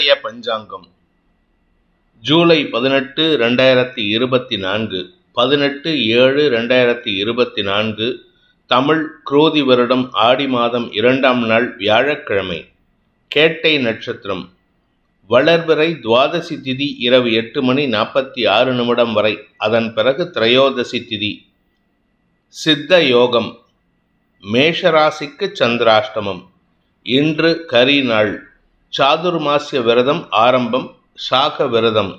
இன்றைய பஞ்சாங்கம். ஜூலை பதினெட்டு ரெண்டாயிரத்தி இருபத்தி நான்கு. பதினெட்டு ஏழு ரெண்டாயிரத்தி இருபத்தி நான்கு. தமிழ் குரோதி வருடம் ஆடி மாதம் இரண்டாம் நாள் வியாழக்கிழமை. கேட்டை நட்சத்திரம். வளர்வரை துவாதசி திதி இரவு எட்டு மணி நாற்பத்தி ஆறு நிமிடம் வரை. அதன் பிறகு திரையோதசி திதி. சித்த யோகம். மேஷராசிக்கு சந்திராஷ்டமம். இன்று கரி நாள். சாதுர்மாசிய விரதம் ஆரம்பம் சாக விரதம்.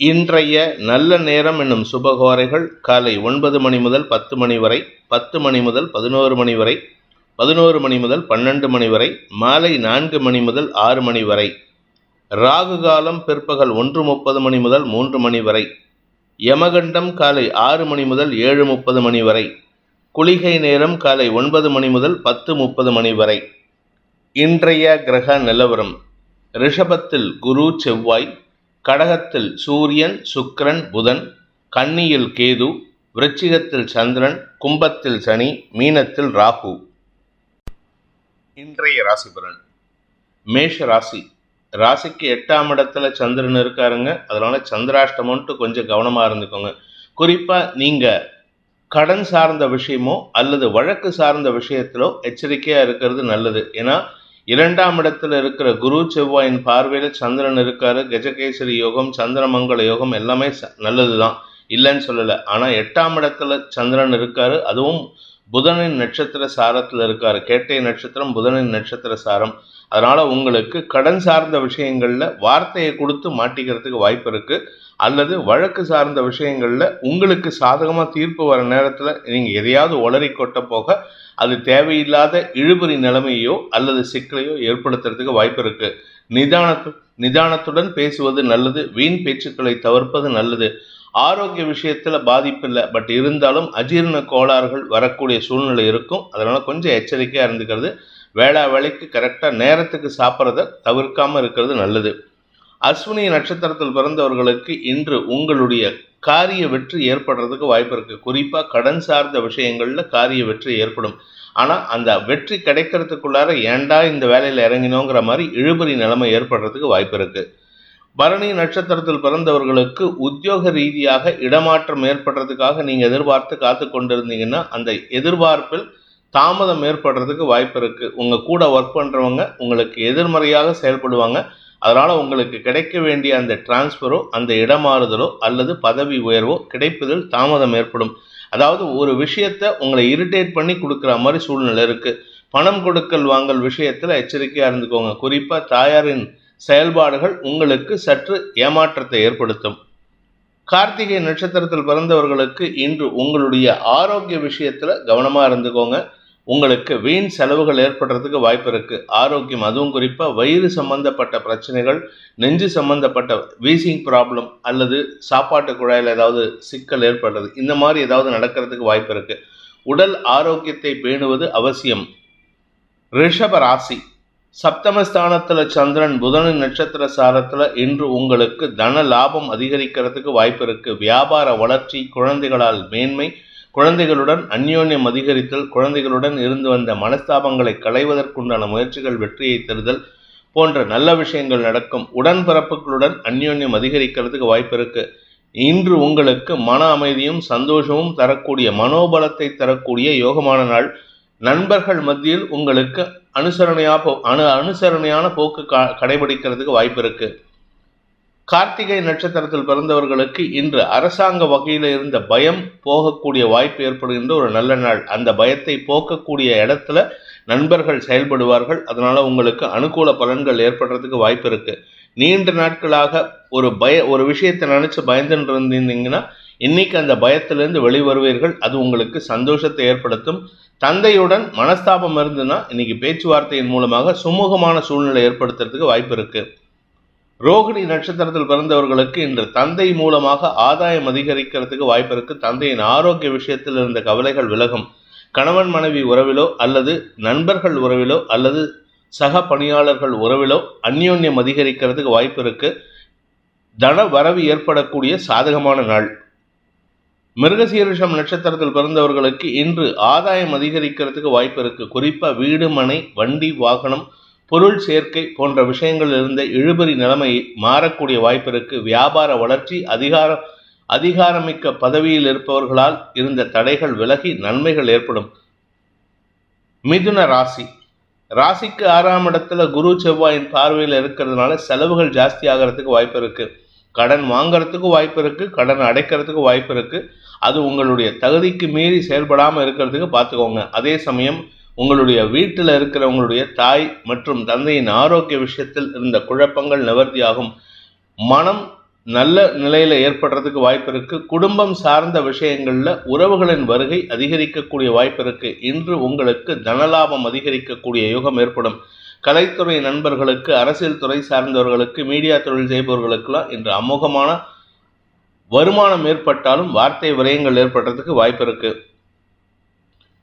இன்றைய நல்ல நேரம் என்னும் சுபகோரைகள் காலை ஒன்பது மணி முதல் பத்து மணி வரை பத்து மணி முதல் பதினோரு மணி வரை பதினோரு மணி முதல் பன்னெண்டு மணி வரை மாலை நான்கு மணி முதல் ஆறு மணி வரை ராகு காலம் பிற்பகல் ஒன்று முப்பது மணி முதல் மூன்று மணி வரை யமகண்டம் காலை ஆறு மணி முதல் ஏழு முப்பது மணி வரை குளிகை நேரம் காலை ஒன்பது மணி முதல் பத்து முப்பது மணி வரை இன்றைய கிரக நிலவரம். ரிஷபத்தில் குரு செவ்வாய் கடகத்தில் சூரியன் சுக்கிரன் புதன் கன்னியில் கேது விருச்சிகத்தில் சந்திரன் கும்பத்தில் சனி மீனத்தில் ராகு. இன்றைய ராசி பலன். மேஷ ராசி. ராசிக்கு எட்டாம் இடத்துல சந்திரன் இருக்காருங்க. அதனால சந்திராஷ்டமன்ட்டு கொஞ்சம் கவனமாக இருந்துக்கோங்க. குறிப்பாக நீங்கள் கடன் சார்ந்த விஷயமோ அல்லது வழக்கு சார்ந்த விஷயத்திலோ எச்சரிக்கையாக இருக்கிறது நல்லது. ஏன்னா இரண்டாம் இடத்துல இருக்கிற குரு செவ்வாயின் பார்வையில் சந்திரன் இருக்காரு கஜகேசரி யோகம் சந்திரமங்கல யோகம் எல்லாமே நல்லது தான் இல்லைன்னு சொல்லலை. ஆனால் எட்டாம் இடத்துல சந்திரன் இருக்காரு அதுவும் புதனின் நட்சத்திர சாரத்தில் இருக்காரு. கேட்டை நட்சத்திரம் புதனின் நட்சத்திர சாரம். அதனால் உங்களுக்கு கடன் சார்ந்த விஷயங்களில் வார்த்தையை கொடுத்து மாட்டிக்கிறதுக்கு வாய்ப்பு இருக்குது அல்லது வழக்கு சார்ந்த விஷயங்களில் உங்களுக்கு சாதகமாக தீர்ப்பு வர நேரத்தில் நீங்கள் எதையாவது உளறி கொட்ட போக அது தேவையில்லாத இழுபறி நிலைமையோ அல்லது சிக்கலையோ ஏற்படுத்துறதுக்கு வாய்ப்பு இருக்கு. நிதானத்து நிதானத்துடன் பேசுவது நல்லது வீண் பேச்சுக்களை தவிர்ப்பது நல்லது. ஆரோக்கிய விஷயத்தில் பாதிப்பு இல்லை பட் இருந்தாலும் அஜீரண கோளாறுகள் வரக்கூடிய சூழ்நிலை இருக்கும். அதனால் கொஞ்சம் எச்சரிக்கையாக இருந்துக்கிறது. வேளா வேலைக்கு கரெக்டாக நேரத்துக்கு சாப்பிட்றத தவிர்க்காமல் இருக்கிறது நல்லது. அஸ்வினி நட்சத்திரத்தில் பிறந்தவர்களுக்கு இன்று உங்களுடைய காரிய வெற்றி ஏற்படுறதுக்கு வாய்ப்பு இருக்குது குறிப்பாக கடன் சார்ந்த விஷயங்களில் காரிய வெற்றி ஏற்படும். ஆனால் அந்த வெற்றி கிடைக்கிறதுக்குள்ளார ஏண்டா இந்த வேலையில் இறங்கினோங்கிற மாதிரி இழுபறி நிலைமை ஏற்படுறதுக்கு வாய்ப்பு இருக்குது பரணி நட்சத்திரத்தில் பிறந்தவர்களுக்கு உத்தியோக ரீதியாக இடமாற்றம் ஏற்படுறதுக்காக நீங்கள் எதிர்பார்த்து காத்து கொண்டிருந்தீங்கன்னா அந்த எதிர்பார்ப்பில் தாமதம் ஏற்படுறதுக்கு வாய்ப்பு இருக்குது உங்கள் கூட ஒர்க் பண்ணுறவங்க உங்களுக்கு எதிர்மறையாக செயல்படுவாங்க. அதனால் உங்களுக்கு கிடைக்க வேண்டிய அந்த டிரான்ஸ்ஃபரோ அந்த இடமாறுதலோ அல்லது பதவி உயர்வோ கிடைப்பதில் தாமதம் ஏற்படும். அதாவது ஒரு விஷயத்தை உங்களை இரிட்டேட் பண்ணி கொடுக்குற மாதிரி சூழ்நிலை இருக்குது பணம் கொடுக்கல் வாங்கல் விஷயத்தில் எச்சரிக்கையாக இருந்துக்கோங்க. குறிப்பாக தாயாரின் செயல்பாடுகள் உங்களுக்கு சற்று ஏமாற்றத்தை ஏற்படுத்தும். கார்த்திகை நட்சத்திரத்தில் பிறந்தவர்களுக்கு இன்று உங்களுடைய ஆரோக்கிய விஷயத்தில் கவனமாக இருந்துக்கோங்க. உங்களுக்கு வீண் செலவுகள் ஏற்படுறதுக்கு வாய்ப்பு இருக்கு. ஆரோக்கியம் அதுவும் குறிப்பாக வயிறு சம்பந்தப்பட்ட பிரச்சனைகள் நெஞ்சு சம்பந்தப்பட்ட வீசிங் ப்ராப்ளம் அல்லது சாப்பாட்டு குழாயில் ஏதாவது சிக்கல் ஏற்படுறது இந்த மாதிரி ஏதாவது நடக்கிறதுக்கு வாய்ப்பு இருக்கு. உடல் ஆரோக்கியத்தை பேணுவது அவசியம். ரிஷப ராசி. சப்தமஸ்தானத்தில் சந்திரன் புதனின் நட்சத்திர சாரத்தில் இன்று உங்களுக்கு தன லாபம் அதிகரிக்கிறதுக்கு வாய்ப்பு இருக்கு. வியாபார வளர்ச்சி குழந்தைகளால் மேன்மை குழந்தைகளுடன் அந்யோன்யம் அதிகரித்தல் குழந்தைகளுடன் இருந்து வந்த மனஸ்தாபங்களை களைவதற்குண்டான முயற்சிகள் வெற்றியை தருதல் போன்ற நல்ல விஷயங்கள் நடக்கும். உடன்பிறப்புகளுடன் அந்யோன்யம் அதிகரிக்கிறதுக்கு வாய்ப்பு இருக்கு. இன்று உங்களுக்கு மன அமைதியும் சந்தோஷமும் தரக்கூடிய மனோபலத்தை தரக்கூடிய யோகமான நாள். நண்பர்கள் மத்தியில் உங்களுக்கு அனுசரணையா போ அனு அனுசரணையான போக்கு கடைபிடிக்கிறதுக்கு வாய்ப்பு இருக்குது கார்த்திகை நட்சத்திரத்தில் பிறந்தவர்களுக்கு இன்று அரசாங்க வகையில் இருந்த பயம் போகக்கூடிய வாய்ப்பு ஏற்படுகின்ற ஒரு நல்ல நாள். அந்த பயத்தை போக்கக்கூடிய இடத்துல நண்பர்கள் செயல்படுவார்கள். அதனால உங்களுக்கு அனுகூல பலன்கள் ஏற்படுறதுக்கு வாய்ப்பு இருக்கு. நீண்ட நாட்களாக ஒரு பய ஒரு விஷயத்தை நினைச்சு பயந்துட்டு இருந்தீங்கன்னா இன்னைக்கு அந்த பயத்திலிருந்து வெளிவருவீர்கள். அது உங்களுக்கு சந்தோஷத்தை ஏற்படுத்தும். தந்தையுடன் மனஸ்தாபம் இருந்துன்னா இன்னைக்கு பேச்சுவார்த்தையின் மூலமாக சுமூகமான சூழ்நிலை ஏற்படுத்துறதுக்கு வாய்ப்பு இருக்குது ரோகிணி நட்சத்திரத்தில் பிறந்தவர்களுக்கு இன்று தந்தை மூலமாக ஆதாயம் அதிகரிக்கிறதுக்கு வாய்ப்பு இருக்கு. தந்தையின் ஆரோக்கிய விஷயத்தில் இருந்த கவலைகள் விலகும். கணவன் மனைவி உறவிலோ அல்லது நண்பர்கள் உறவிலோ அல்லது சக பணியாளர்கள் உறவிலோ அந்யோன்யம் அதிகரிக்கிறதுக்கு வாய்ப்பு இருக்கு. தன வரவு ஏற்படக்கூடிய சாதகமான நாள். மிருகசீரிஷம் நட்சத்திரத்தில் பிறந்தவர்களுக்கு இன்று ஆதாயம் அதிகரிக்கிறதுக்கு வாய்ப்பு இருக்கு. குறிப்பா வீடு மனை வண்டி வாகனம் பொருள் சேர்க்கை போன்ற விஷயங்களில் இருந்த இழுபறி நிலைமை மாறக்கூடிய வாய்ப்பிற்கு வியாபார வளர்ச்சி அதிகாரம் அதிகாரமிக்க பதவியில் இருப்பவர்களால் இருந்த தடைகள் விலகி நன்மைகள் ஏற்படும். மிதுன ராசி. ராசிக்கு ஆறாம் இடத்துல குரு செவ்வாயின் பார்வையில் இருக்கிறதுனால செலவுகள் ஜாஸ்தி ஆகிறதுக்கு வாய்ப்பு இருக்கு. கடன் வாங்கறதுக்கு வாய்ப்பு இருக்கு. கடன் அடைக்கிறதுக்கு வாய்ப்பு இருக்கு. அது உங்களுடைய தகுதிக்கு மீறி செயல்படாமல் இருக்கிறதுக்கு பார்த்துக்கோங்க அதே சமயம் உங்களுடைய வீட்டில் இருக்கிறவங்களுடைய தாய் மற்றும் தந்தையின் ஆரோக்கிய விஷயத்தில் இருந்த குழப்பங்கள் நிவர்த்தியாகும். மனம் நல்ல நிலையில் ஏற்படுறதுக்கு வாய்ப்பு இருக்கு. குடும்பம் சார்ந்த விஷயங்களில் உறவுகளின் வருகை அதிகரிக்கக்கூடிய வாய்ப்பு இருக்கு. இன்று உங்களுக்கு தனலாபம் அதிகரிக்கக்கூடிய யுகம் ஏற்படும். கலைத்துறை நண்பர்களுக்கு அரசியல் துறை சார்ந்தவர்களுக்கு மீடியா தொழில் செய்பவர்களுக்கெல்லாம் இன்று அமோகமான வருமானம் ஏற்பட்டாலும் வார்த்தை விரயங்கள் ஏற்படுறதுக்கு வாய்ப்பு இருக்குது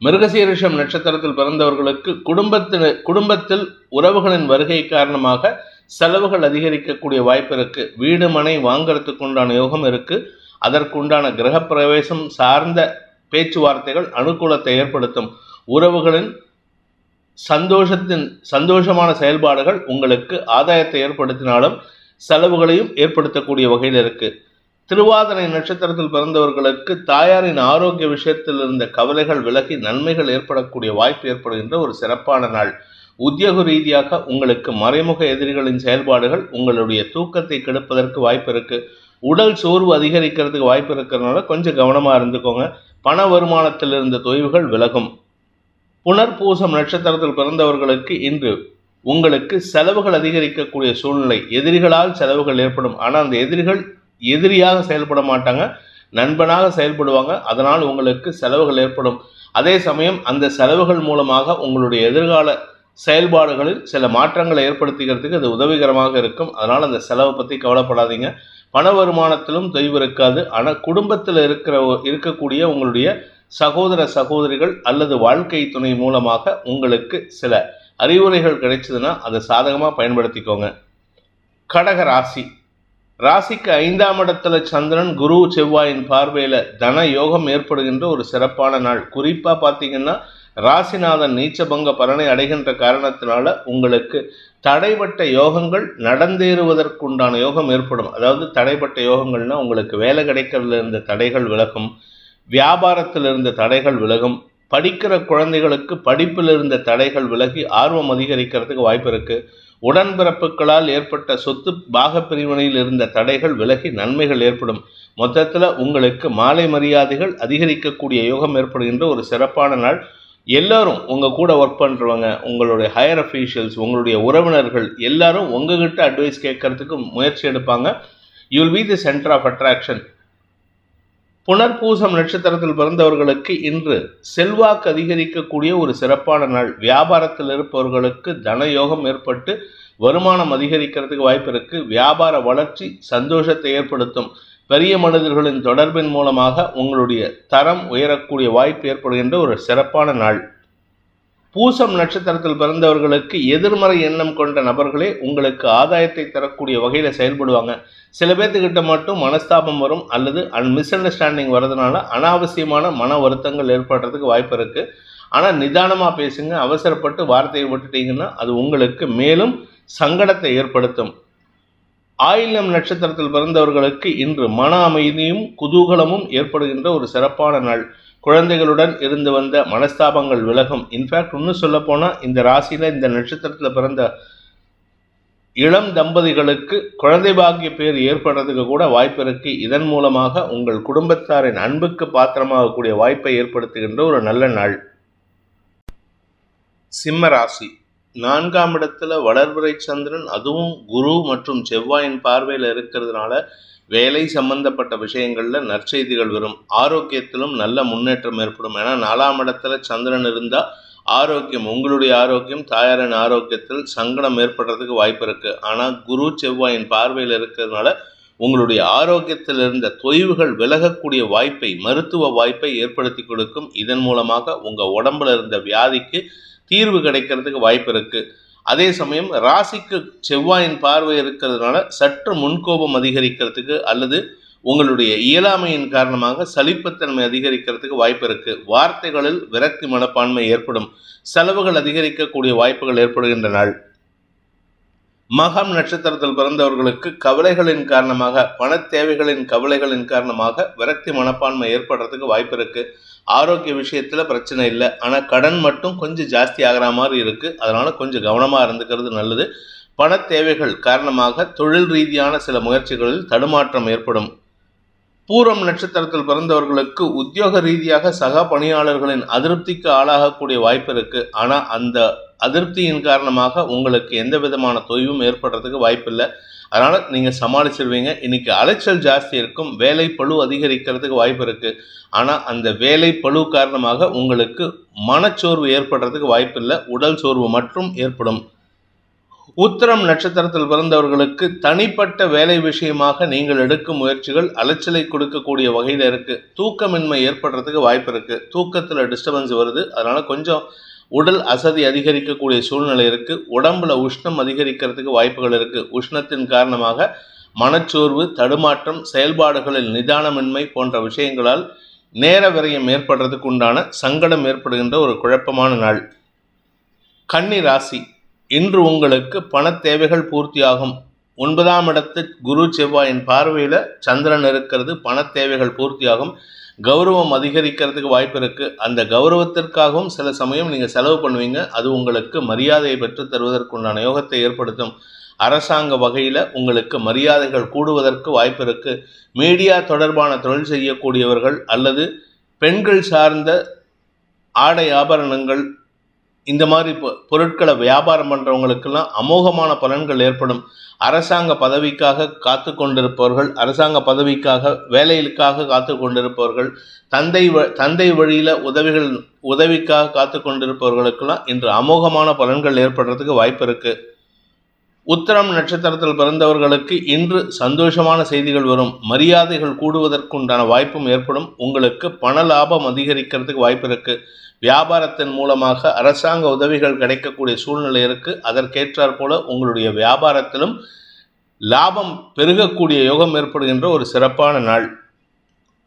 மிருகசீரிஷம் நட்சத்திரத்தில் பிறந்தவர்களுக்கு குடும்பத்தில் குடும்பத்தில் உறவுகளின் வருகை காரணமாக செலவுகள் அதிகரிக்கக்கூடிய வாய்ப்பு இருக்கு. வீடு மனை வாங்கறதுக்கு உண்டான யோகம் இருக்கு. அதற்குண்டான கிரகப்பிரவேசம் சார்ந்த பேச்சுவார்த்தைகள் அனுகூலத்தை ஏற்படுத்தும். உறவுகளின் சந்தோஷத்தின் சந்தோஷமான செயல்பாடுகள் உங்களுக்கு ஆதாயத்தை ஏற்படுத்தினாலும் செலவுகளையும் ஏற்படுத்தக்கூடிய வகையில் இருக்குது திருவாதிரை நட்சத்திரத்தில் பிறந்தவர்களுக்கு தாயாரின் ஆரோக்கிய விஷயத்தில் இருந்த கவலைகள் விலகி நன்மைகள் ஏற்படக்கூடிய வாய்ப்பு ஏற்படுகின்ற ஒரு சிறப்பான நாள். உத்தியோக ரீதியாக உங்களுக்கு மறைமுக எதிரிகளின் செயல்பாடுகள் உங்களுடைய தூக்கத்தை கெடுப்பதற்கு வாய்ப்பு இருக்கு. உடல் சோர்வு அதிகரிக்கிறதுக்கு வாய்ப்பு இருக்கிறதுனால கொஞ்சம் கவனமாக இருந்துக்கோங்க. பண வருமானத்தில் இருந்த தொய்வுகள் விலகும். புனர்பூசம் நட்சத்திரத்தில் பிறந்தவர்களுக்கு இன்று உங்களுக்கு செலவுகள் அதிகரிக்கக்கூடிய சூழ்நிலை. எதிரிகளால் செலவுகள் ஏற்படும். ஆனால் அந்த எதிரிகள் எதிரியாக செயல்பட மாட்டாங்க நண்பனாக செயல்படுவாங்க அதனால் உங்களுக்கு செலவுகள் ஏற்படும். அதே சமயம் அந்த செலவுகள் மூலமாக உங்களுடைய எதிர்கால செயல்பாடுகளில் சில மாற்றங்களை ஏற்படுத்திக்கிறதுக்கு அது உதவிகரமாக இருக்கும். அதனால் அந்த செலவை பற்றி கவலைப்படாதீங்க. பண வருமானத்திலும் தொய்வு இருக்காது. ஆனால் குடும்பத்தில் இருக்கிற இருக்கக்கூடிய உங்களுடைய சகோதர சகோதரிகள் அல்லது வாழ்க்கை துணை மூலமாக உங்களுக்கு சில அறிவுரைகள் கிடைச்சதுன்னா அதை சாதகமாக பயன்படுத்திக்கோங்க. கடக ராசி. ராசிக்கு ஐந்தாம் இடத்துல சந்திரன் குரு செவ்வாயின் பார்வையில் தன யோகம் ஏற்படுகின்ற ஒரு சிறப்பான நாள். குறிப்பாக பார்த்தீங்கன்னா ராசிநாதன் நீச்சபங்க பலனை அடைகின்ற காரணத்தினால உங்களுக்கு தடைப்பட்ட யோகங்கள் நடந்தேறுவதற்குண்டான யோகம் ஏற்படும். அதாவது தடைப்பட்ட யோகங்கள்னா உங்களுக்கு வேலை கிடைக்கிறதுல இருந்த தடைகள் விலகும் வியாபாரத்தில் இருந்த தடைகள் விலகும் படிக்கிற குழந்தைகளுக்கு படிப்பில் இருந்த தடைகள் விலகி ஆர்வம் அதிகரிக்கிறதுக்கு வாய்ப்பு இருக்குது உடன்பிறப்புகளால் ஏற்பட்ட சொத்து பாகப்பிரிவினையில் இருந்த தடைகள் விலகி நன்மைகள் ஏற்படும். மொத்தத்தில் உங்களுக்கு மாலை மரியாதைகள் அதிகரிக்கக்கூடிய யோகம் ஏற்படுகின்ற ஒரு சிறப்பான நாள். எல்லாரும் உங்கள் கூட ஒர்க் பண்ணுறவங்க உங்களுடைய ஹையர் அஃபீஷியல்ஸ் உங்களுடைய உறவினர்கள் எல்லாரும் உங்ககிட்ட அட்வைஸ் கேட்கறதுக்கு முயற்சி எடுப்பாங்க. You will be the centre of attraction புனர்பூசம் நட்சத்திரத்தில் பிறந்தவர்களுக்கு இன்று செல்வாக்கு அதிகரிக்கக்கூடிய ஒரு சிறப்பான நாள். வியாபாரத்தில் இருப்பவர்களுக்கு தனயோகம் ஏற்பட்டு வருமானம் அதிகரிக்கிறதுக்கு வாய்ப்பு இருக்கு. வியாபார வளர்ச்சி சந்தோஷத்தை ஏற்படுத்தும். பெரிய மனிதர்களின் தொடர்பின் மூலமாக உங்களுடைய தரம் உயரக்கூடிய வாய்ப்பு ஏற்படுகின்ற ஒரு சிறப்பான நாள். பூசம் நட்சத்திரத்தில் பிறந்தவர்களுக்கு எதிர்மறை எண்ணம் கொண்ட நபர்களே உங்களுக்கு ஆதாயத்தை தரக்கூடிய வகையில் செயல்படுவாங்க. சில பேர்த்துக்கிட்ட மட்டும் மனஸ்தாபம் வரும் அல்லது அன் மிஸ் அண்டர்ஸ்டாண்டிங் வர்றதுனால அனாவசியமான மன வருத்தங்கள் ஏற்படுறதுக்கு வாய்ப்பு இருக்குது ஆனால் நிதானமாக பேசுங்க அவசரப்பட்டு வார்த்தையை விட்டுட்டீங்கன்னா அது உங்களுக்கு மேலும் சங்கடத்தை ஏற்படுத்தும். ஆயிலம் நட்சத்திரத்தில் பிறந்தவர்களுக்கு இன்று மன அமைதியும் குதூகலமும் ஏற்படுகின்ற ஒரு சிறப்பான நாள். குழந்தைகளுடன் இருந்து வந்த மனஸ்தாபங்கள் விலகும். இன்ஃபேக்ட் இன்னும் சொல்ல போனால் இந்த ராசியில் இந்த நட்சத்திரத்தில் பிறந்த இளம் தம்பதிகளுக்கு குழந்தை பாக்கிய பேர் ஏற்படுறதுக்கு கூட வாய்ப்பு இருக்கு. இதன் மூலமாக உங்கள் குடும்பத்தாரின் அன்புக்கு பாத்திரமாகக்கூடிய வாய்ப்பை ஏற்படுத்துகின்ற ஒரு நல்ல நாள். சிம்ம ராசி. நான்காம் இடத்துல வளர்பிறை சந்திரன் அதுவும் குரு மற்றும் செவ்வாயின் பார்வையில் இருக்கிறதுனால வேலை சம்பந்தப்பட்ட விஷயங்களில் நற்செய்திகள் வரும். ஆரோக்கியத்திலும் நல்ல முன்னேற்றம் ஏற்படும். ஏன்னா நாலாம் இடத்துல சந்திரன் இருந்தால் ஆரோக்கியம் உங்களுடைய ஆரோக்கியம் தாயாரின் ஆரோக்கியத்தில் சங்கடம் ஏற்படுறதுக்கு வாய்ப்பு இருக்குது ஆனால் குரு செவ்வாயின் பார்வையில் இருக்கிறதுனால உங்களுடைய ஆரோக்கியத்தில் இருந்த தொய்வுகள் விலகக்கூடிய வாய்ப்பை மருத்துவ வாய்ப்பை ஏற்படுத்தி கொடுக்கும். இதன் மூலமாக உங்கள் உடம்புல இருந்த வியாதிக்கு தீர்வு கிடைக்கிறதுக்கு வாய்ப்பு இருக்குது அதே சமயம் ராசிக்கு செவ்வாயின் பார்வை இருக்கிறதுனால சற்று முன்கோபம் அதிகரிக்கிறதுக்கு அல்லது உங்களுடைய இயலாமையின் காரணமாக சலிப்புத்தன்மை அதிகரிக்கிறதுக்கு வாய்ப்பு இருக்கு. வார்த்தைகளில் விரக்தி மனப்பான்மை ஏற்படும். செலவுகள் அதிகரிக்கக்கூடிய வாய்ப்புகள் ஏற்படுகின்ற நாள் மகம் நட்சத்திரத்தில் பிறந்தவர்களுக்கு கவலைகளின் காரணமாக பண தேவைகளின் கவலைகளின் காரணமாக விரக்தி மனப்பான்மை ஏற்படுறதுக்கு வாய்ப்பு இருக்கு. ஆரோக்கிய விஷயத்துல பிரச்சனை இல்லை. ஆனா கடன் மட்டும் கொஞ்சம் ஜாஸ்தி ஆகிற மாதிரி இருக்கு. அதனால கொஞ்சம் கவனமா இருந்துக்கிறது நல்லது. பண தேவைகள் காரணமாக தொழில் ரீதியான சில முயற்சிகளில் தடுமாற்றம் ஏற்படும். பூரம் நட்சத்திரத்தில் பிறந்தவர்களுக்கு உத்தியோக ரீதியாக சக பணியாளர்களின் அதிருப்திக்கு ஆளாகக்கூடிய வாய்ப்பு இருக்கு. ஆனா அந்த அதிருப்தியின் காரணமாக உங்களுக்கு எந்த விதமான தொய்வும் ஏற்படுறதுக்கு வாய்ப்பில்லை. அதனால நீங்கள் சமாளிச்சிருவீங்க. இன்னைக்கு அலைச்சல் ஜாஸ்தி இருக்கும். வேலை பளு அதிகரிக்கிறதுக்கு வாய்ப்பு இருக்கு. ஆனால் அந்த வேலை பளு காரணமாக உங்களுக்கு மனச்சோர்வு ஏற்படுறதுக்கு வாய்ப்பில்லை. உடல் சோர்வு மட்டும் ஏற்படும். உத்திரம் நட்சத்திரத்தில் பிறந்தவர்களுக்கு தனிப்பட்ட வேலை விஷயமாக நீங்கள் எடுக்கும் முயற்சிகள் அலைச்சலை கொடுக்கக்கூடிய வகையில் இருக்குது தூக்கமின்மை ஏற்படுறதுக்கு வாய்ப்பு இருக்குது தூக்கத்தில் டிஸ்டர்பன்ஸ் வருது. அதனால் கொஞ்சம் உடல் அசதி அதிகரிக்கக்கூடிய சூழ்நிலை இருக்கு. உடம்புல உஷ்ணம் அதிகரிக்கிறதுக்கு வாய்ப்புகள் இருக்கு. உஷ்ணத்தின் காரணமாக மனச்சோர்வு தடுமாற்றம் செயல்பாடுகளில் நிதானமின்மை போன்ற விஷயங்களால் நேர விரயம் ஏற்படுறதுக்கு உண்டான சங்கடம் ஏற்படுகின்ற ஒரு குழப்பமான நாள். கன்னி ராசி இன்று உங்களுக்கு பண தேவைகள் பூர்த்தியாகும். ஒன்பதாம் இடத்து குரு செவ்வாயின் பார்வையில் சந்திரன் இருக்கிறது. பண தேவைகள் பூர்த்தியாகும். கௌரவம் அதிகரிக்கிறதுக்கு வாய்ப்பு இருக்கு. அந்த கௌரவத்திற்காகவும் சில சமயம் நீங்கள் செலவு பண்ணுவீங்க. அது உங்களுக்கு மரியாதையை பெற்று தருவதற்குண்டான யோகத்தை ஏற்படுத்தும். அரசாங்க வகையில் உங்களுக்கு மரியாதைகள் கூடுவதற்கு வாய்ப்பு இருக்கு. மீடியா தொடர்பான தொழில் செய்யக்கூடியவர்கள் அல்லது பெண்கள் சார்ந்த ஆடை ஆபரணங்கள் இந்த மாதிரி பொ- பொருட்களை வியாபாரம் பண்ணுறவங்களுக்கெல்லாம் அமோகமான பலன்கள் ஏற்படும். அரசாங்க பதவிக்காக காத்து கொண்டிருப்பவர்கள் அரசாங்க பதவிக்காக வேலைகளுக்காக காத்து கொண்டிருப்பவர்கள் தந்தை வ தந்தை வழியில் உதவிகள் உதவிக்காக காத்து கொண்டிருப்பவர்களுக்கெல்லாம் இன்று அமோகமான பலன்கள் ஏற்படுறதுக்கு வாய்ப்பு இருக்குது உத்தரம் நட்சத்திரத்தில் பிறந்தவர்களுக்கு இன்று சந்தோஷமான செய்திகள் வரும். மரியாதைகள் கூடுவதற்குண்டான வாய்ப்பும் ஏற்படும். உங்களுக்கு பண லாபம் அதிகரிக்கிறதுக்கு வாய்ப்பு இருக்குது வியாபாரத்தின் மூலமாக அரசாங்க உதவிகள் கிடைக்கக்கூடிய சூழ்நிலை இருக்கு. அதற்கேற்றாற் போல உங்களுடைய வியாபாரத்திலும் லாபம் பெருகக்கூடிய யோகம் ஏற்படுகின்ற ஒரு சிறப்பான நாள்.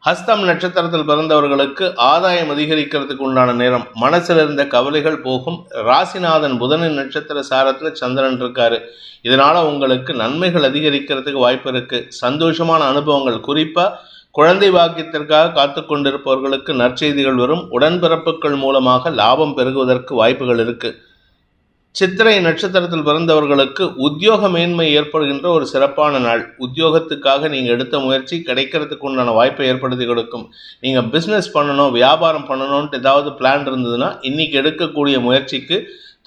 ஹஸ்தம் நட்சத்திரத்தில் பிறந்தவர்களுக்கு ஆதாயம் அதிகரிக்கிறதுக்கு உண்டான நேரம். மனசில் இருந்த கவலைகள் போகும். ராசிநாதன் புதனின் நட்சத்திர சாரத்தில் சந்திரன் இருக்காரு. இதனால் உங்களுக்கு நன்மைகள் அதிகரிக்கிறதுக்கு வாய்ப்பு இருக்குது சந்தோஷமான அனுபவங்கள். குறிப்பாக குழந்தை பாக்கியத்திற்காக காத்து கொண்டிருப்பவர்களுக்கு நற்செய்திகள் வரும். உடன்பிறப்புகள் மூலமாக லாபம் பெருகுவதற்கு வாய்ப்புகள் இருக்கு. சித்திரை நட்சத்திரத்தில் பிறந்தவர்களுக்கு உத்தியோக மேன்மை ஏற்படுகின்ற ஒரு சிறப்பான நாள். உத்தியோகத்துக்காக நீங்கள் எடுத்த முயற்சி கிடைக்கிறதுக்கு உண்டான வாய்ப்பை ஏற்படுத்தி கொடுக்கும். நீங்கள் பிஸ்னஸ் பண்ணணும் வியாபாரம் பண்ணணும்ன்ட்டு ஏதாவது பிளான் இருந்ததுன்னா இன்றைக்கி எடுக்கக்கூடிய முயற்சிக்கு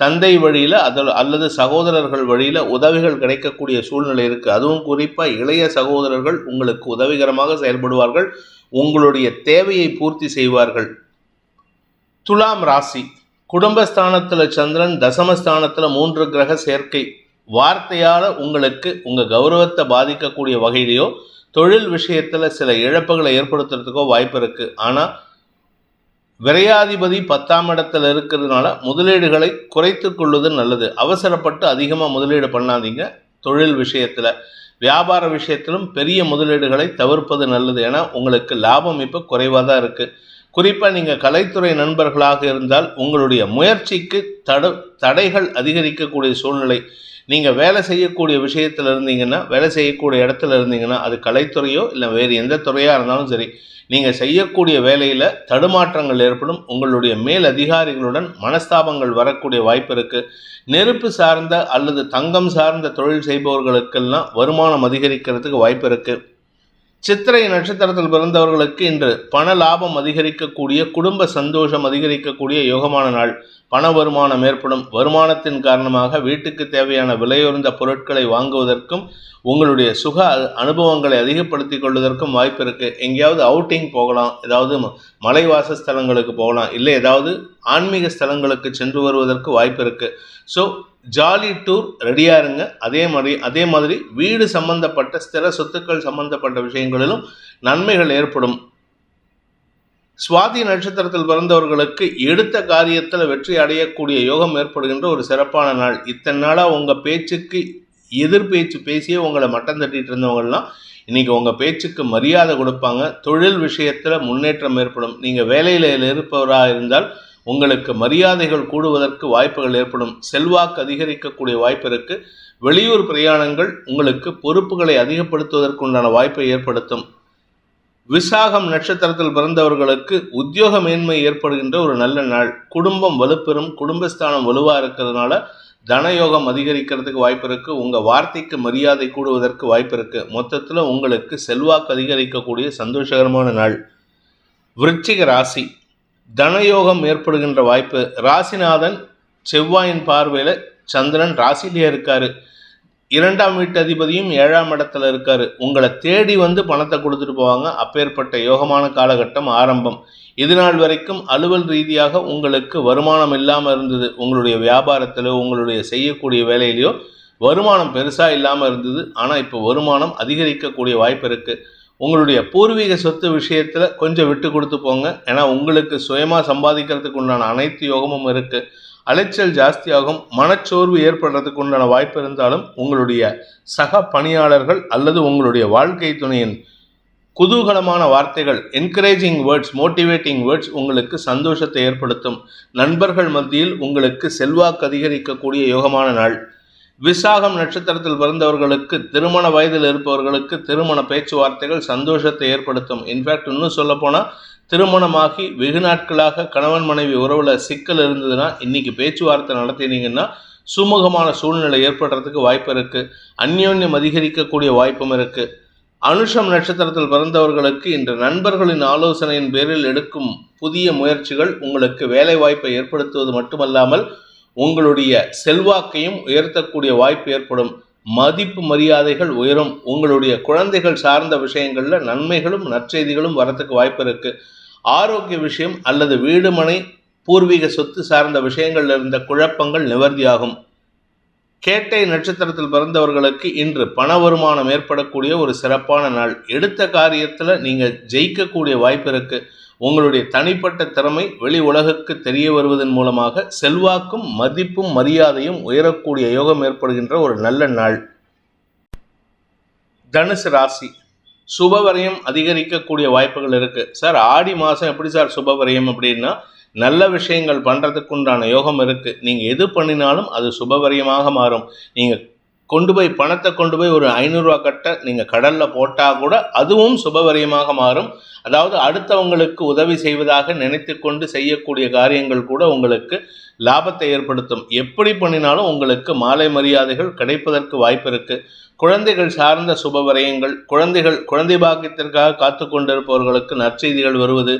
தந்தை வழியில் அதில் அல்லது சகோதரர்கள் வழியில் உதவிகள் கிடைக்கக்கூடிய சூழ்நிலை இருக்குது அதுவும் குறிப்பாக இளைய சகோதரர்கள் உங்களுக்கு உதவிகரமாக செயல்படுவார்கள். உங்களுடைய தேவையை பூர்த்தி செய்வார்கள். துலாம் ராசி. குடும்பஸ்தானத்தில் சந்திரன் தசமஸ்தானத்தில் மூன்று கிரக சேர்க்கை. வார்த்தையால் உங்களுக்கு உங்கள் கௌரவத்தை பாதிக்கக்கூடிய வகையிலையோ தொழில் விஷயத்தில் சில இழப்புகளை ஏற்படுத்துறதுக்கோ வாய்ப்பு இருக்குது ஆனால் விரையாதிபதி பத்தாம் இடத்துல இருக்கிறதுனால முதலீடுகளை குறைத்து கொள்வது நல்லது. அவசரப்பட்டு அதிகமாக முதலீடு பண்ணாதீங்க. தொழில் விஷயத்தில் வியாபார விஷயத்திலும் பெரிய முதலீடுகளை தவிர்ப்பது நல்லது. ஏன்னா உங்களுக்கு லாபம் இப்போ குறைவாக தான் இருக்குது குறிப்பாக நீங்கள் கலைத்துறை நண்பர்களாக இருந்தால் உங்களுடைய முயற்சிக்கு தட தடைகள் அதிகரிக்கக்கூடிய சூழ்நிலை. நீங்கள் வேலை செய்யக்கூடிய விஷயத்தில் இருந்தீங்கன்னா வேலை செய்யக்கூடிய இடத்துல இருந்தீங்கன்னா அது கலைத்துறையோ இல்லை வேறு எந்த துறையாக இருந்தாலும் சரி நீங்கள் செய்யக்கூடிய வேலையில் தடுமாற்றங்கள் ஏற்படும். உங்களுடைய மேல் அதிகாரிகளுடன் மனஸ்தாபங்கள் வரக்கூடிய வாய்ப்பு இருக்குது நெருப்பு சார்ந்த அல்லது தங்கம் சார்ந்த தொழில் செய்பவர்களுக்கெல்லாம் வருமானம் அதிகரிக்கிறதுக்கு வாய்ப்பு இருக்குது சித்திரை நட்சத்திரத்தில் பிறந்தவர்களுக்கு இன்று பண லாபம் அதிகரிக்கக்கூடிய குடும்ப சந்தோஷம் அதிகரிக்கக்கூடிய யோகமான நாள். பண வருமானம் ஏற்படும். வருமானத்தின் காரணமாக வீட்டுக்கு தேவையான விலையுறந்த பொருட்களை வாங்குவதற்கும் உங்களுடைய சுக அனுபவங்களை அதிகப்படுத்தி கொள்வதற்கும் வாய்ப்பு இருக்குது எங்கேயாவது அவுட்டிங் போகலாம் ஏதாவது ம- மலைவாச ஸ்தலங்களுக்கு போகலாம் இல்லை ஏதாவது ஆன்மீக ஸ்தலங்களுக்கு சென்று வருவதற்கு வாய்ப்பு இருக்குது ஸோ ஜாலி டூர் ரெடியாக இருங்க. அதே மாதிரி அதே மாதிரி வீடு சம்பந்தப்பட்ட ஸ்திர சொத்துக்கள் சம்பந்தப்பட்ட விஷயங்களிலும் நன்மைகள் ஏற்படும். சுவாதி நட்சத்திரத்தில் பிறந்தவர்களுக்கு எடுத்த காரியத்தில் வெற்றி அடையக்கூடிய யோகம் ஏற்படுகின்ற ஒரு சிறப்பான நாள். இத்தனை நாளாக உங்கள் பேச்சுக்கு எதிர் பேச்சு பேசியே உங்களை மட்டம் தட்டிட்டு இருந்தவங்கலாம் இன்றைக்கி உங்கள் பேச்சுக்கு மரியாதை கொடுப்பாங்க. தொழில் விஷயத்தில் முன்னேற்றம் ஏற்படும். நீங்கள் வேலையில் இருப்பவராக இருந்தால் உங்களுக்கு மரியாதைகள் கூடுவதற்கு வாய்ப்புகள் ஏற்படும். செல்வாக்கு அதிகரிக்கக்கூடிய வாய்ப்பிற்கு வெளியூர் பிரயாணங்கள் உங்களுக்கு பொறுப்புகளை அதிகப்படுத்துவதற்குண்டான வாய்ப்பை ஏற்படுத்தும். விசாகம் நட்சத்திரத்தில் பிறந்தவர்களுக்கு உத்தியோக மேன்மை ஏற்படுகின்ற ஒரு நல்ல நாள். குடும்பம் வலுப்பெறும் குடும்பஸ்தானம் வலுவாக இருக்கிறதுனால தனயோகம் அதிகரிக்கிறதுக்கு வாய்ப்பு இருக்கு. உங்க வார்த்தைக்கு மரியாதை கூடுவதற்கு வாய்ப்பு இருக்கு. மொத்தத்தில் உங்களுக்கு செல்வாக்கு அதிகரிக்கக்கூடிய சந்தோஷகரமான நாள். விருச்சிக ராசி. தனயோகம் ஏற்படுகின்ற வாய்ப்பு. ராசிநாதன் செவ்வாயின் பார்வையில் சந்திரன் ராசிலேயே இருக்காரு. இரண்டாம் வீட்டு அதிபதியும் ஏழாம் இடத்துல இருக்காரு. உங்களை தேடி வந்து பணத்தை கொடுத்துட்டு போவாங்க. அப்பேற்பட்ட யோகமான காலகட்டம் ஆரம்பம். இது நாள் வரைக்கும் அலுவல் ரீதியாக உங்களுக்கு வருமானம் இல்லாமல் இருந்தது. உங்களுடைய வியாபாரத்திலோ உங்களுடைய செய்யக்கூடிய வேலையிலையோ வருமானம் பெருசாக இல்லாமல் இருந்தது. ஆனால் இப்போ வருமானம் அதிகரிக்கக்கூடிய வாய்ப்பு இருக்குது உங்களுடைய பூர்வீக சொத்து விஷயத்தில் கொஞ்சம் விட்டு கொடுத்து போங்க. ஏன்னா உங்களுக்கு சுயமாக சம்பாதிக்கிறதுக்கு உண்டான அனைத்து யோகமும் இருக்குது அலைச்சல் ஜாஸ்தியாகும். மனச்சோர்வு ஏற்படுறதுக்கு உண்டான வாய்ப்பு இருந்தாலும் உங்களுடைய சக பணியாளர்கள் அல்லது உங்களுடைய வாழ்க்கை துணையின் குதூகலமான வார்த்தைகள் என்கரேஜிங் வேர்ட்ஸ் மோட்டிவேட்டிங் வேர்ட்ஸ் உங்களுக்கு சந்தோஷத்தை ஏற்படுத்தும். நண்பர்கள் மத்தியில் உங்களுக்கு செல்வாக்கு அதிகரிக்கக்கூடிய யோகமான நாள். விசாகம் நட்சத்திரத்தில் பிறந்தவர்களுக்கு திருமண வயதில் இருப்பவர்களுக்கு திருமண பேச்சுவார்த்தைகள் சந்தோஷத்தை ஏற்படுத்தும். இன்ஃபேக்ட் இன்னும் சொல்லப்போனால் திருமணமாகி வெகு நாட்களாக கணவன் மனைவி உறவில் சிக்கல் இருந்ததுன்னா இன்னைக்கு பேச்சுவார்த்தை நடத்தினீங்கன்னா சுமூகமான சூழ்நிலை ஏற்படுறதுக்கு வாய்ப்பு இருக்கு. அந்யோன்யம் அதிகரிக்கக்கூடிய வாய்ப்பும் இருக்கு. அனுஷம் நட்சத்திரத்தில் பிறந்தவர்களுக்கு இன்று நண்பர்களின் ஆலோசனையின் பேரில் எடுக்கும் புதிய முயற்சிகள் உங்களுக்கு வேலை வாய்ப்பை ஏற்படுத்துவது மட்டுமல்லாமல் உங்களுடைய செல்வாக்கையும் உயர்த்தக்கூடிய வாய்ப்பு ஏற்படும். மதிப்பு மரியாதைகள் உயரும். உங்களுடைய குழந்தைகள் சார்ந்த விஷயங்களில் நன்மைகளும் நற்செய்திகளும் வரத்துக்கு வாய்ப்பு இருக்கு. ஆரோக்கிய விஷயம் அல்லது வீடுமனை பூர்வீக சொத்து சார்ந்த விஷயங்களில் இருந்த குழப்பங்கள் நிவர்த்தியாகும். கேட்டை நட்சத்திரத்தில் பிறந்தவர்களுக்கு இன்று பண வருமானம் ஏற்படக்கூடிய ஒரு சிறப்பான நாள். எடுத்த காரியத்தில் நீங்கள் ஜெயிக்கக்கூடிய வாய்ப்பு இருக்குது உங்களுடைய தனிப்பட்ட திறமை வெளி உலகுக்கு தெரிய வருவதன் மூலமாக செல்வாக்கும் மதிப்பும் மரியாதையும் உயரக்கூடிய யோகம் ஏற்படுகின்ற ஒரு நல்ல நாள். தனுசு ராசி. சுபவரையும் அதிகரிக்கக்கூடிய வாய்ப்புகள் இருக்கு. சார் ஆடி மாதம் எப்படி சார் சுபவரையும் அப்படின்னா நல்ல விஷயங்கள் பண்ணுறதுக்கு உண்டான யோகம் இருக்கு. நீங்கள் எது பண்ணினாலும் அது சுபவரியமாக மாறும். நீங்கள் கொண்டு போய் பணத்தை கொண்டு போய் ஒரு ஐநூறுரூவா கட்ட நீங்கள் கடலில் போட்டால் கூட அதுவும் சுபவரியமாக மாறும். அதாவது அடுத்தவங்களுக்கு உதவி செய்வதாக நினைத்து கொண்டு செய்யக்கூடிய காரியங்கள் கூட உங்களுக்கு லாபத்தை ஏற்படுத்தும். எப்படி பண்ணினாலும் உங்களுக்கு மாலை மரியாதைகள் கிடைப்பதற்கு வாய்ப்பு இருக்குது குழந்தைகள் சார்ந்த சுபவரயங்கள் குழந்தைகள் குழந்தை பாக்கியத்திற்காக காத்து கொண்டிருப்பவர்களுக்கு நற்செய்திகள் வருவது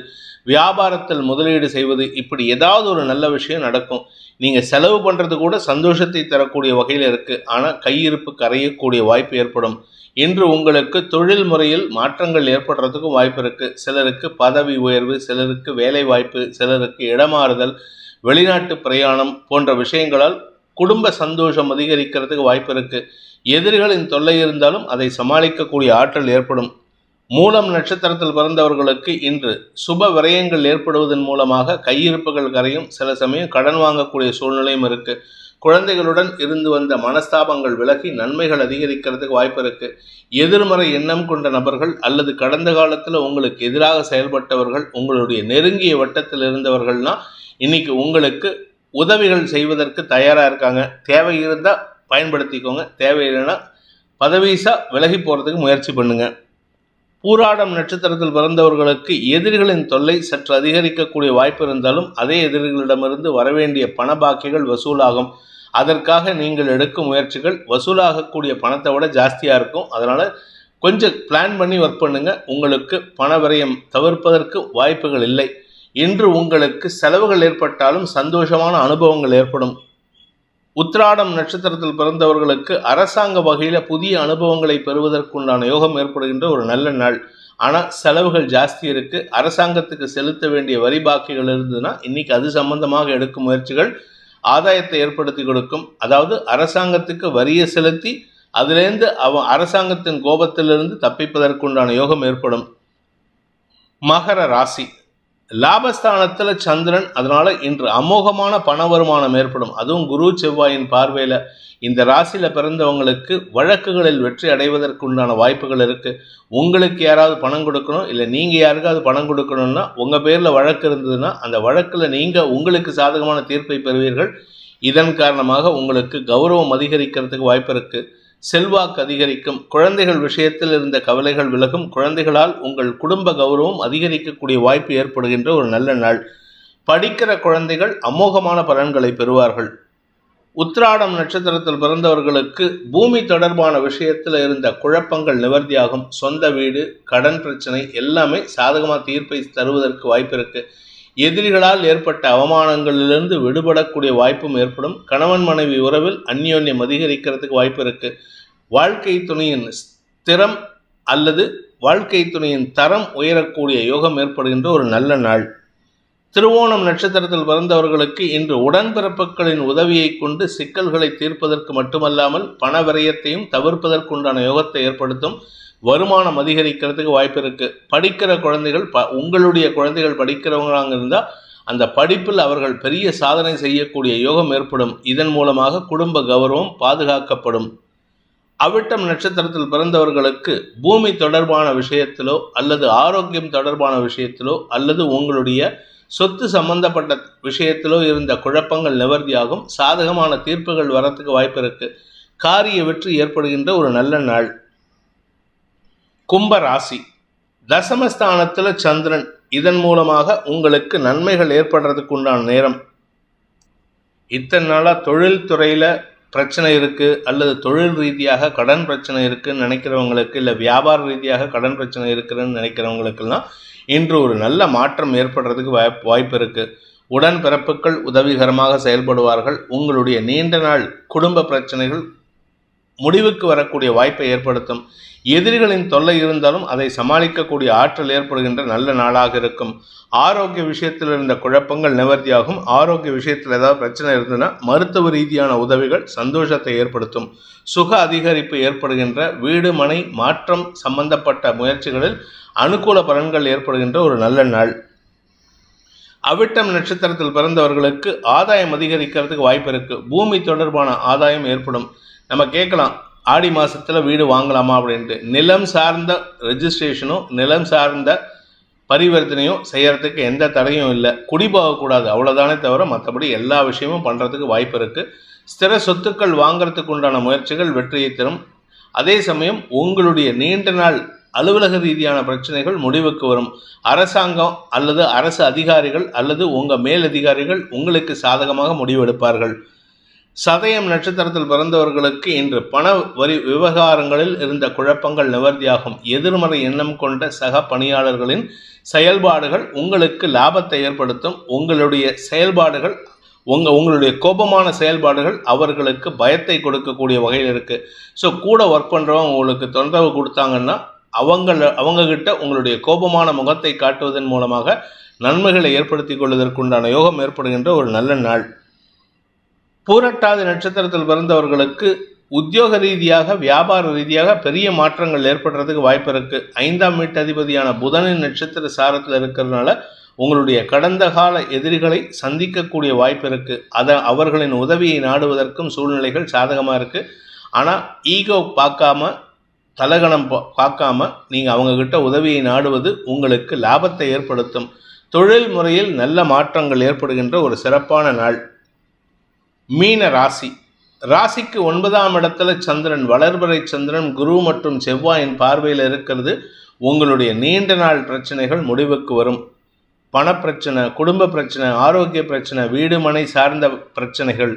வியாபாரத்தில் முதலீடு செய்வது இப்படி ஏதாவது ஒரு நல்ல விஷயம் நடக்கும். நீங்கள் செலவு பண்ணுறது கூட சந்தோஷத்தை தரக்கூடிய வகையில் இருக்குது ஆனால் கையிருப்பு கரையக்கூடிய வாய்ப்பு ஏற்படும். இன்று உங்களுக்கு தொழில் முறையில் மாற்றங்கள் ஏற்படுறதுக்கும் வாய்ப்பு இருக்குது சிலருக்கு பதவி உயர்வு சிலருக்கு வேலை வாய்ப்பு சிலருக்கு இடமாறுதல் வெளிநாட்டு பிரயாணம் போன்ற விஷயங்களால் குடும்ப சந்தோஷம் அதிகரிக்கிறதுக்கு வாய்ப்பு இருக்குது எதிரிகளின் தொல்லை இருந்தாலும் அதை சமாளிக்கக்கூடிய ஆற்றல் ஏற்படும். மூலம் நட்சத்திரத்தில் பிறந்தவர்களுக்கு இன்று சுப விரயங்கள் ஏற்படுவதன் மூலமாக கையிருப்புகள் கரையும். சில சமயம் கடன் வாங்கக்கூடிய சூழ்நிலையும் இருக்கு. குழந்தைகளுடன் இருந்து வந்த மனஸ்தாபங்கள் விலகி நன்மைகள் அதிகரிக்கிறதுக்கு வாய்ப்பு இருக்கு. எதிர்மறை எண்ணம் கொண்ட நபர்கள் அல்லது கடந்த காலத்தில் உங்களுக்கு எதிராக செயல்பட்டவர்கள் உங்களுடைய நெருங்கிய வட்டத்தில் இருந்தவர்கள்னா இன்னைக்கு உங்களுக்கு உதவிகள் செய்வதற்கு தயாராக இருக்காங்க. தேவை இருந்தால் பயன்படுத்திக்கோங்க. தேவையில்லைன்னா பதவீசா விலகி போகிறதுக்கு முயற்சி பண்ணுங்கள் பூராடம் நட்சத்திரத்தில் பிறந்தவர்களுக்கு எதிரிகளின் தொல்லை சற்று அதிகரிக்கக்கூடிய வாய்ப்பு இருந்தாலும் அதே எதிரிகளிடமிருந்து வரவேண்டிய பண பாக்கிகள் வசூலாகும். அதற்காக நீங்கள் எடுக்கும் முயற்சிகள் வசூலாகக்கூடிய பணத்தை விட ஜாஸ்தியாக இருக்கும். அதனால் கொஞ்சம் பிளான் பண்ணி ஒர்க் பண்ணுங்கள் உங்களுக்கு பண விரயம் தவிர்ப்பதற்கு வாய்ப்புகள் இல்லை. இன்று உங்களுக்கு செலவுகள் ஏற்பட்டாலும் சந்தோஷமான அனுபவங்கள் ஏற்படும். உத்ராடம் நட்சத்திரத்தில் பிறந்தவர்களுக்கு அரசாங்க வகையில் புதிய அனுபவங்களை பெறுவதற்குண்டான யோகம் ஏற்படுகின்ற ஒரு நல்ல நாள். ஆனால் செலவுகள் ஜாஸ்தி இருக்குது அரசாங்கத்துக்கு செலுத்த வேண்டிய வரி பாக்கிகள் இருந்ததுன்னா இன்னைக்கு அது சம்பந்தமாக எடுக்கும் முயற்சிகள் ஆதாயத்தை ஏற்படுத்தி கொடுக்கும். அதாவது அரசாங்கத்துக்கு வரியை செலுத்தி அதிலேருந்து அவன் அரசாங்கத்தின் கோபத்திலிருந்து தப்பிப்பதற்குண்டான யோகம் ஏற்படும். மகர ராசி. லாபஸ்தானத்தில் சந்திரன் அதனால இன்று அமோகமான பண வருமானம் ஏற்படும். அதுவும் குரு செவ்வாயின் பார்வையில் இந்த ராசியில் பிறந்தவங்களுக்கு வழக்குகளில் வெற்றி அடைவதற்கு உண்டான வாய்ப்புகள் இருக்கு. உங்களுக்கு யாராவது பணம் கொடுக்கணும் இல்லை நீங்கள் யாருக்காவது பணம் கொடுக்கணும்னா உங்கள் பேரில் வழக்கு இருந்ததுன்னா அந்த வழக்கில் நீங்கள் உங்களுக்கு சாதகமான தீர்ப்பை பெறுவீர்கள். இதன் காரணமாக உங்களுக்கு கௌரவம் அதிகரிக்கிறதுக்கு வாய்ப்பு இருக்குது செல்வாக்கு அதிகரிக்கும். குழந்தைகள் விஷயத்தில் இருந்த கவலைகள் விலகும். குழந்தைகளால் உங்கள் குடும்ப கௌரவம் அதிகரிக்கக்கூடிய வாய்ப்பு ஏற்படுகின்ற ஒரு நல்ல நாள். படிக்கிற குழந்தைகள் அமோகமான பலன்களை பெறுவார்கள். உத்ராடம் நட்சத்திரத்தில் பிறந்தவர்களுக்கு பூமி தொடர்பான விஷயத்தில் இருந்த குழப்பங்கள் நிவர்த்தியாகும். சொந்த வீடு கடன் பிரச்சனை எல்லாமே சாதகமாக தீர்ப்பை தருவதற்கு வாய்ப்பு இருக்குது எதிரிகளால் ஏற்பட்ட அவமானங்களிலிருந்து விடுபடக்கூடிய வாய்ப்பும் ஏற்படும். கணவன் மனைவி உறவில் அந்யோன்யம் அதிகரிக்கிறதுக்கு வாய்ப்பு இருக்கு. வாழ்க்கை துணையின் ஸ்திரம் அல்லது வாழ்க்கை துணையின் தரம் உயரக்கூடிய யோகம் ஏற்படுகின்ற ஒரு நல்ல நாள். திருவோணம் நட்சத்திரத்தில் பிறந்தவர்களுக்கு இன்று உடன்பிறப்புகளின் உதவியை கொண்டு சிக்கல்களை தீர்ப்பதற்கு மட்டுமல்லாமல் பண விரயத்தையும் தவிர்ப்பதற்குண்டான யோகத்தை ஏற்படுத்தும். வருமானம் அதிகரிக்கிறதுக்கு வாய்ப்பு இருக்குது படிக்கிற குழந்தைகள் ப உங்களுடைய குழந்தைகள் படிக்கிறவங்களாக இருந்தால் அந்த படிப்பில் அவர்கள் பெரிய சாதனை செய்யக்கூடிய யோகம் ஏற்படும். இதன் மூலமாக குடும்ப கௌரவம் பாதுகாக்கப்படும். அவிட்டம் நட்சத்திரத்தில் பிறந்தவர்களுக்கு பூமி தொடர்பான விஷயத்திலோ அல்லது ஆரோக்கியம் தொடர்பான விஷயத்திலோ அல்லது உங்களுடைய சொத்து சம்பந்தப்பட்ட விஷயத்திலோ இருந்த குழப்பங்கள் நிவர்த்தியாகும். சாதகமான தீர்ப்புகள் வரத்துக்கு வாய்ப்பு இருக்குது காரிய வெற்றி ஏற்படுகின்ற ஒரு நல்ல நாள். கும்ப ராசி தசமஸ்தானத்தில் சந்திரன். இதன் மூலமாக உங்களுக்கு நன்மைகள் ஏற்படுறதுக்கு உண்டான நேரம். இத்தனை நாளாக தொழில் துறையில் பிரச்சனை இருக்குது அல்லது தொழில் ரீதியாக கடன் பிரச்சனை இருக்குன்னு நினைக்கிறவங்களுக்கு இல்லை வியாபார ரீதியாக கடன் பிரச்சனை இருக்குதுன்னு நினைக்கிறவங்களுக்கெல்லாம் இன்று ஒரு நல்ல மாற்றம் ஏற்படுறதுக்கு வாய்ப்பு வாய்ப்பு இருக்குது உடன்பிறப்புகள் உதவிகரமாக செயல்படுவார்கள். உங்களுடைய நீண்ட நாள் குடும்ப பிரச்சனைகள் முடிவுக்கு வரக்கூடிய வாய்ப்பை ஏற்படுத்தும். எதிரிகளின் தொல்லை இருந்தாலும் அதை சமாளிக்கக்கூடிய ஆற்றல் ஏற்படுகின்ற நல்ல நாளாக இருக்கும். ஆரோக்கிய விஷயத்தில் இருந்த குழப்பங்கள் நிவர்த்தியாகும். ஆரோக்கிய விஷயத்தில் ஏதாவது பிரச்சனை இருந்ததுன்னா மருத்துவ ரீதியான உதவிகள் சந்தோஷத்தை ஏற்படுத்தும். சுக அதிகரிப்பு ஏற்படுகின்ற வீடு மனை மாற்றம் சம்பந்தப்பட்ட முயற்சிகளில் அனுகூல பலன்கள் ஏற்படுகின்ற ஒரு நல்ல நாள். அவிட்டம் நட்சத்திரத்தில் பிறந்தவர்களுக்கு ஆதாயம் அதிகரிக்கிறதுக்கு வாய்ப்பு இருக்கு. பூமி தொடர்பான ஆதாயம் ஏற்படும். நம்ம கேட்கலாம் ஆடி மாதத்தில் வீடு வாங்கலாமா அப்படின்ட்டு. நிலம் சார்ந்த ரெஜிஸ்ட்ரேஷனோ நிலம் சார்ந்த பரிவர்த்தனையும் செய்கிறதுக்கு எந்த தடையும் இல்லை. குடி போகக்கூடாது அவ்வளோதானே தவிர மற்றபடி எல்லா விஷயமும் பண்ணுறதுக்கு வாய்ப்பு இருக்குது ஸ்திர சொத்துக்கள் வாங்குறதுக்கு உண்டான முயற்சிகள் வெற்றியை தரும். அதே சமயம் உங்களுடைய நீண்ட நாள் அலுவலக ரீதியான பிரச்சனைகள் முடிவுக்கு வரும். அரசாங்கம் அல்லது அரசு அதிகாரிகள் அல்லது உங்கள் மேலதிகாரிகள் உங்களுக்கு சாதகமாக முடிவெடுப்பார்கள். சதயம் நட்சத்திரத்தில் பிறந்தவர்களுக்கு இன்று பண வரி விவகாரங்களில் இருந்த குழப்பங்கள் நிவர்த்தியாகும். எதிர்மறை எண்ணம் கொண்ட சக பணியாளர்களின் செயல்பாடுகள் உங்களுக்கு லாபத்தை ஏற்படுத்தும். உங்களுடைய செயல்பாடுகள் உங்கள் உங்களுடைய கோபமான செயல்பாடுகள் அவர்களுக்கு பயத்தை கொடுக்கக்கூடிய வகையில் இருக்குது ஸோ கூட ஒர்க் பண்ணுறவங்க உங்களுக்கு தொந்தரவு கொடுத்தாங்கன்னா அவங்கள அவங்கக்கிட்ட உங்களுடைய கோபமான முகத்தை காட்டுவதன் மூலமாக நன்மைகளை ஏற்படுத்தி கொள்வதற்குண்டான யோகம் ஏற்படுகின்ற ஒரு நல்ல நாள். பூரட்டாதி நட்சத்திரத்தில் பிறந்தவர்களுக்கு உத்தியோக ரீதியாக வியாபார ரீதியாக பெரிய மாற்றங்கள் ஏற்படுறதுக்கு வாய்ப்பு இருக்குது ஐந்தாம் வீட்டு அதிபதியான புதனின் நட்சத்திர சாரத்தில் இருக்கிறதுனால உங்களுடைய கடந்த கால எதிரிகளை சந்திக்கக்கூடிய வாய்ப்பு இருக்குது அதை அவர்களின் உதவியை நாடுவதற்கும் சூழ்நிலைகள் சாதகமாக இருக்குது ஆனால் ஈகோ பார்க்காம தலகணம் பார்க்காம நீங்கள் அவங்கக்கிட்ட உதவியை நாடுவது உங்களுக்கு லாபத்தை ஏற்படுத்தும். தொழில் முறையில் நல்ல மாற்றங்கள் ஏற்படுகின்ற ஒரு சிறப்பான நாள். மீன ராசி. ராசிக்கு ஒன்பதாம் இடத்துல சந்திரன் வளர்பறை சந்திரன் குரு மற்றும் செவ்வாயின் பார்வையில் இருக்கிறது உங்களுடைய நீண்ட நாள் பிரச்சனைகள் முடிவுக்கு வரும். பணப்பிரச்சனை குடும்ப பிரச்சனை ஆரோக்கிய பிரச்சனை வீடு மனை சார்ந்த பிரச்சனைகள்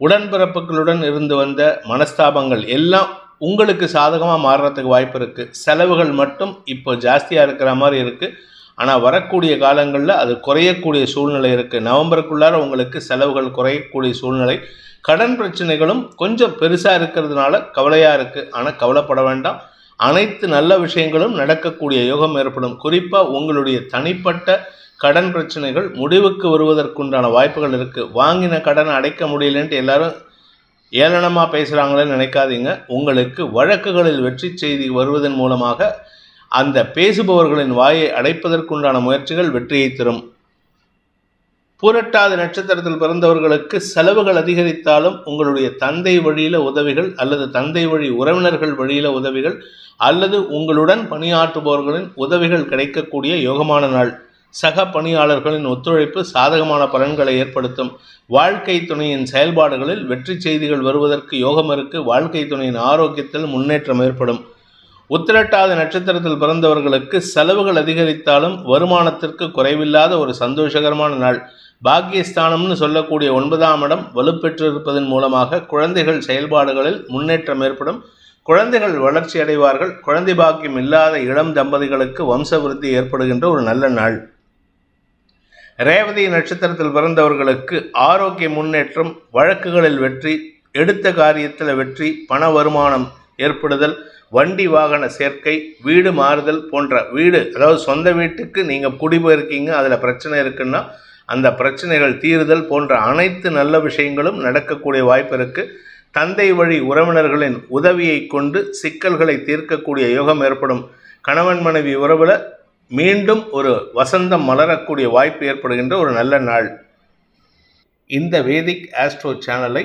உடன்பிறப்புகளுடன் இருந்து வந்த மனஸ்தாபங்கள் எல்லாம் உங்களுக்கு சாதகமாக மாறுறதுக்கு வாய்ப்பு இருக்குது செலவுகள் மட்டும் இப்போ ஜாஸ்தியாக இருக்கிற மாதிரி இருக்குது ஆனால் வரக்கூடிய காலங்களில் அது குறையக்கூடிய சூழ்நிலை இருக்குது நவம்பருக்குள்ளார உங்களுக்கு செலவுகள் குறையக்கூடிய சூழ்நிலை. கடன் பிரச்சனைகளும் கொஞ்சம் பெருசாக இருக்கிறதுனால கவலையாக இருக்குது ஆனால் கவலைப்பட வேண்டாம். அனைத்து நல்ல விஷயங்களும் நடக்கக்கூடிய யோகம் ஏற்படும். குறிப்பாக உங்களுடைய தனிப்பட்ட கடன் பிரச்சனைகள் முடிவுக்கு வருவதற்குண்டான வாய்ப்புகள் இருக்குது வாங்கின கடனை அடைக்க முடியலன்ட்டு எல்லாரும் ஏளனமாக பேசுகிறாங்களேன்னு நினைக்காதீங்க. உங்களுக்கு வழக்குகளில் வெற்றி செய்தி வருவதன் மூலமாக அந்த பேசுபவர்களின் வாயை அடைப்பதற்குண்டான முயற்சிகள் வெற்றியை தரும். பூரட்டாதி நட்சத்திரத்தில் பிறந்தவர்களுக்கு செலவுகள் அதிகரித்தாலும் உங்களுடைய தந்தை வழியில உதவிகள் அல்லது தந்தை வழி உறவினர்கள் வழியில உதவிகள் அல்லது உங்களுடன் பணியாற்றுபவர்களின் உதவிகள் கிடைக்கக்கூடிய யோகமான நாள். சக பணியாளர்களின் ஒத்துழைப்பு சாதகமான பலன்களை ஏற்படுத்தும். வாழ்க்கை துணையின் செயல்பாடுகளில் வெற்றி செய்திகள் வருவதற்கு யோகம் இருக்கு. வாழ்க்கை துணையின் ஆரோக்கியத்தில் முன்னேற்றம் ஏற்படும். உத்திரட்டாத நட்சத்திரத்தில் பிறந்தவர்களுக்கு செலவுகள் அதிகரித்தாலும் வருமானத்திற்கு குறைவில்லாத ஒரு சந்தோஷகரமான நாள். பாக்கியஸ்தானம்னு சொல்லக்கூடிய ஒன்பதாம் இடம் வலுப்பெற்றிருப்பதன் மூலமாக குழந்தைகள் செயல்பாடுகளில் முன்னேற்றம் ஏற்படும். குழந்தைகள் வளர்ச்சி அடைவார்கள். குழந்தை பாக்கியம் இல்லாத இளம் தம்பதிகளுக்கு வம்சவிருத்தி ஏற்படுகின்ற ஒரு நல்ல நாள். ரேவதி நட்சத்திரத்தில் பிறந்தவர்களுக்கு ஆரோக்கிய முன்னேற்றம் வழக்குகளில் வெற்றி எடுத்த காரியத்தில் வெற்றி பண வருமானம் ஏற்படுதல் வண்டி வாகன சேர்க்கை வீடு மாறுதல் போன்ற வீடு அதாவது சொந்த வீட்டுக்கு நீங்கள் குடிபெயர்க்கீங்க அதில் பிரச்சனை இருக்குன்னா அந்த பிரச்சனைகள் தீருதல் போன்ற அனைத்து நல்ல விஷயங்களும் நடக்கக்கூடிய வாய்ப்பு இருக்குது தந்தை வழி உறவினர்களின் உதவியை கொண்டு சிக்கல்களை தீர்க்கக்கூடிய யோகம் ஏற்படும். கணவன் மனைவி உறவில் மீண்டும் ஒரு வசந்தம் மலரக்கூடிய வாய்ப்பு ஏற்படுகின்ற ஒரு நல்ல நாள். இந்த வேதிக் ஆஸ்ட்ரோ சேனலை